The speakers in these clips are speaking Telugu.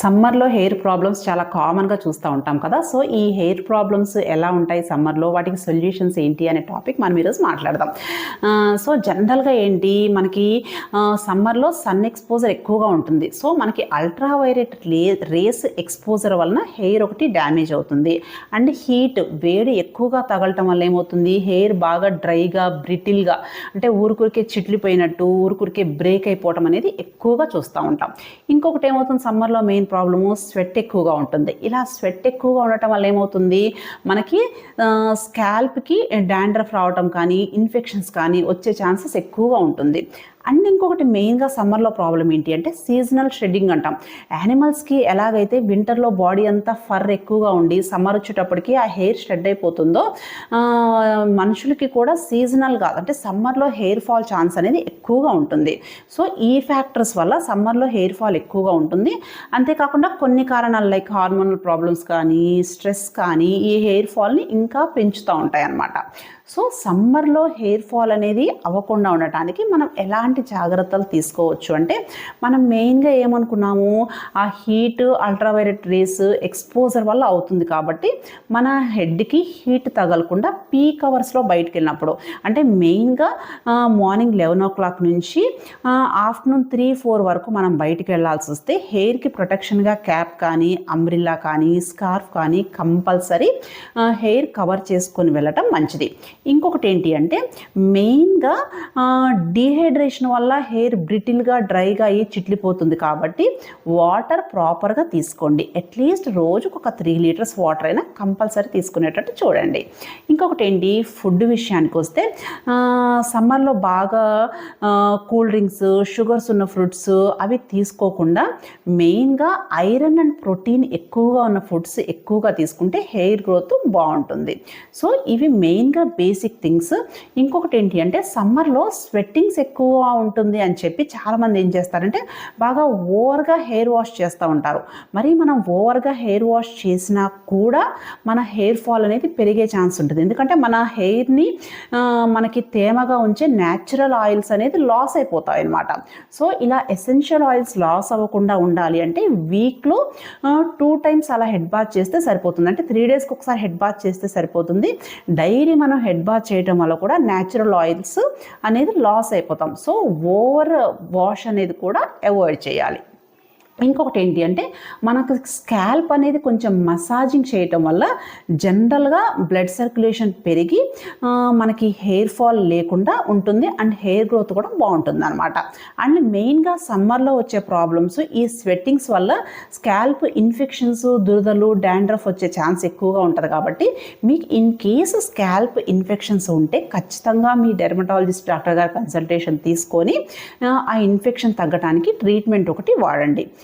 సమ్మర్లో హెయిర్ ప్రాబ్లమ్స్ చాలా కామన్గా చూస్తూ ఉంటాం కదా. సో ఈ హెయిర్ ప్రాబ్లమ్స్ ఎలా ఉంటాయి సమ్మర్లో? వాటికి సొల్యూషన్స్ ఏంటి అనే టాపిక్ మనం ఈరోజు మాట్లాడదాం. సో జనరల్గా ఏంటి? మనకి సమ్మర్లో సన్ ఎక్స్పోజర్ ఎక్కువగా ఉంటుంది. సో మనకి ultra violet ray rays exposure వలన హెయిర్ ఒకటి డ్యామేజ్ అవుతుంది. అండ్ హీట్ వేడి ఎక్కువగా తగలటం వల్ల ఏమవుతుంది? హెయిర్ బాగా డ్రైగా బ్రిటిల్గా అంటే ఊరుకురికే చిట్లిపోయినట్టు ఊరుకురికే బ్రేక్ అయిపోవటం అనేది ఎక్కువగా చూస్తూ ఉంటాం. ఇంకొకటి ఏమవుతుంది సమ్మర్లో? మెయిన్ ప్రాబ్లము స్వెట్ ఎక్కువగా ఉంటుంది. ఇలా స్వెట్ ఎక్కువగా ఉండటం వల్ల ఏమవుతుంది? మనకి స్కాల్ప్కి డాండ్రఫ్ రావటం కానీ ఇన్ఫెక్షన్స్ కానీ వచ్చే ఛాన్సెస్ ఎక్కువగా ఉంటుంది. అండ్ ఇంకొకటి మెయిన్గా సమ్మర్లో ప్రాబ్లం ఏంటి అంటే సీజనల్ షెడ్డింగ్ అంటాం. యానిమల్స్కి ఎలాగైతే వింటర్లో బాడీ అంతా ఫర్ ఎక్కువగా ఉండి సమ్మర్ వచ్చేటప్పటికి ఆ హెయిర్ షెడ్ అయిపోతుందో మనుషులకి కూడా సీజనల్గా అంటే సమ్మర్లో హెయిర్ ఫాల్ ఛాన్స్ అనేది ఎక్కువగా ఉంటుంది. సో ఈ ఫ్యాక్టర్స్ వల్ల సమ్మర్లో హెయిర్ ఫాల్ ఎక్కువగా ఉంటుంది. అంతేకాకుండా కొన్ని కారణాలు లైక్ హార్మోనల్ ప్రాబ్లమ్స్ కానీ స్ట్రెస్ కానీ ఈ హెయిర్ ఫాల్ని ఇంకా పెంచుతూ ఉంటాయి అన్నమాట సో సమ్మర్లో హెయిర్ ఫాల్ అనేది అవ్వకుండా ఉండటానికి మనం ఎలాంటి జాగ్రత్తలు తీసుకోవచ్చు? అంటే మనం మెయిన్గా ఏమనుకున్నాము? ఆ హీట్ అల్ట్రావైలెట్ రేస్ ఎక్స్పోజర్ వల్ల అవుతుంది కాబట్టి మన హెడ్కి హీట్ తగలకుండా పీక్ అవర్స్లో బయటకు వెళ్ళినప్పుడు అంటే మెయిన్గా మార్నింగ్ లెవెన్ ఓ క్లాక్ నుంచి ఆఫ్టర్నూన్ త్రీ ఫోర్ వరకు మనం బయటికి వెళ్ళాల్సి వస్తే హెయిర్కి ప్రొటెక్షన్గా క్యాప్ కానీ అంబ్రిల్లా కానీ స్కార్ఫ్ కానీ కంపల్సరీ హెయిర్ కవర్ చేసుకొని వెళ్ళటం మంచిది. ఇంకొకటి ఏంటి అంటే మెయిన్గా డీహైడ్రేషన్ వల్ల హెయిర్ బ్రిటిల్గా డ్రైగా అయ్యి చిట్లిపోతుంది కాబట్టి వాటర్ ప్రాపర్గా తీసుకోండి. అట్లీస్ట్ రోజుకు ఒక త్రీ లీటర్స్ వాటర్ అయినా కంపల్సరీ తీసుకునేటట్టు చూడండి. ఇంకొకటి ఏంటి ఫుడ్ విషయానికి వస్తే సమ్మర్లో బాగా కూల్ డ్రింక్స్ షుగర్స్ ఉన్న ఫ్రూట్స్ అవి తీసుకోకుండా మెయిన్గా ఐరన్ అండ్ ప్రోటీన్ ఎక్కువగా ఉన్న ఫుడ్స్ ఎక్కువగా తీసుకుంటే హెయిర్ గ్రోత్ బాగుంటుంది. సో ఇవి మెయిన్గా బేసిక్ థింగ్స్. ఇంకొకటి ఏంటి అంటే సమ్మర్లో స్వెట్టింగ్స్ ఎక్కువ ఉంటుంది అని చెప్పి చాలామంది ఏం చేస్తారంటే బాగా ఓవర్గా హెయిర్ వాష్ చేస్తూ ఉంటారు. మరి మనం ఓవర్గా హెయిర్ వాష్ చేసినా కూడా మన హెయిర్ ఫాల్ అనేది పెరిగే ఛాన్స్ ఉంటుంది. ఎందుకంటే మన హెయిర్ని మనకి తేమగా ఉంచే న్యాచురల్ ఆయిల్స్ అనేది లాస్ అయిపోతాయి అనమాట సో ఇలా ఎసెన్షియల్ ఆయిల్స్ లాస్ అవ్వకుండా ఉండాలి అంటే వీక్లో టూ టైమ్స్ అలా హెడ్ బాత్ చేస్తే సరిపోతుంది. అంటే త్రీ డేస్కి ఒకసారి హెడ్ బాత్ చేస్తే సరిపోతుంది. డైలీ మనం హెడ్ బాత్ చేయడం వల్ల కూడా న్యాచురల్ ఆయిల్స్ అనేది లాస్ అయిపోతాం. సో ఓవర్ వాష్ అనేది కూడా అవాయిడ్ చేయాలి. ఇంకొకటి ఏంటి అంటే మనకు స్కాల్ప్ అనేది కొంచెం మసాజింగ్ చేయటం వల్ల జనరల్గా బ్లడ్ సర్క్యులేషన్ పెరిగి మనకి హెయిర్ ఫాల్ లేకుండా ఉంటుంది అండ్ హెయిర్ గ్రోత్ కూడా బాగుంటుంది అనమాట అండ్ మెయిన్గా సమ్మర్లో వచ్చే ప్రాబ్లమ్స్ ఈ స్వెట్టింగ్స్ వల్ల స్కాల్ప్ ఇన్ఫెక్షన్స్ దురదలు డాండ్రఫ్ వచ్చే ఛాన్స్ ఎక్కువగా ఉంటుంది కాబట్టి మీకు ఇన్ కేసు స్కాల్ప్ ఇన్ఫెక్షన్స్ ఉంటే ఖచ్చితంగా మీ డెర్మటాలజిస్ట్ డాక్టర్ గారి కన్సల్టేషన్ తీసుకొని ఆ, ఆ ఇన్ఫెక్షన్ తగ్గడానికి ట్రీట్మెంట్ ఒకటి వాడండి.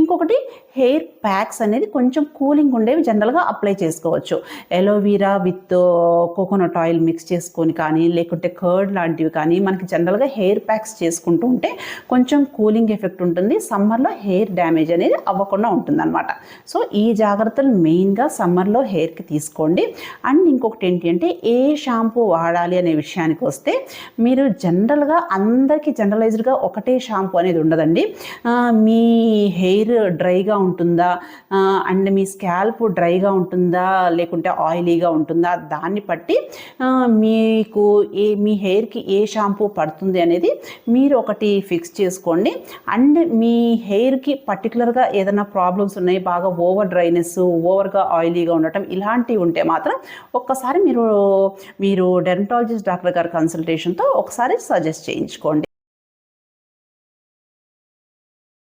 ఇంకొకటి హెయిర్ ప్యాక్స్ అనేది కొంచెం కూలింగ్ ఉండేవి జనరల్గా అప్లై చేసుకోవచ్చు. Aloe vera with coconut oil mix చేసుకొని కానీ లేకుంటే కర్డ్ లాంటివి కానీ మనకి జనరల్గా హెయిర్ ప్యాక్స్ చేసుకుంటూ ఉంటే కొంచెం కూలింగ్ ఎఫెక్ట్ ఉంటుంది. సమ్మర్లో హెయిర్ డ్యామేజ్ అనేది అవ్వకుండా ఉంటుందన్నమాట. సో ఈ జాగ్రత్తలు మెయిన్గా సమ్మర్లో హెయిర్కి తీసుకోండి. అండ్ ఇంకొకటి ఏంటి అంటే ఏ షాంపూ వాడాలి అనే విషయానికి వస్తే మీరు జనరల్గా అందరికీ జనరలైజ్డ్గా ఒకటే షాంపూ అనేది ఉండదండి. మీ హెయిర్ డ్రైగా ఉంటుందా? అండ్ మీ స్కాల్ప్ డ్రైగా ఉంటుందా? లేకుంటే ఆయిలీగా ఉంటుందా? దాన్ని బట్టి మీకు ఏ మీ హెయిర్కి ఏ షాంపూ పడుతుంది అనేది మీరు ఒకటి ఫిక్స్ చేసుకోండి. అండ్ మీ హెయిర్కి పర్టికులర్గా ఏదైనా ప్రాబ్లమ్స్ ఉన్నాయి బాగా ఓవర్ డ్రైనెస్ ఓవర్గా ఆయిలీగా ఉండటం ఇలాంటివి ఉంటే మాత్రం ఒక్కసారి మీరు మీరు డెర్మటాలజిస్ట్ డాక్టర్ గారి కన్సల్టేషన్తో ఒకసారి సజెస్ట్ చేయించుకోండి.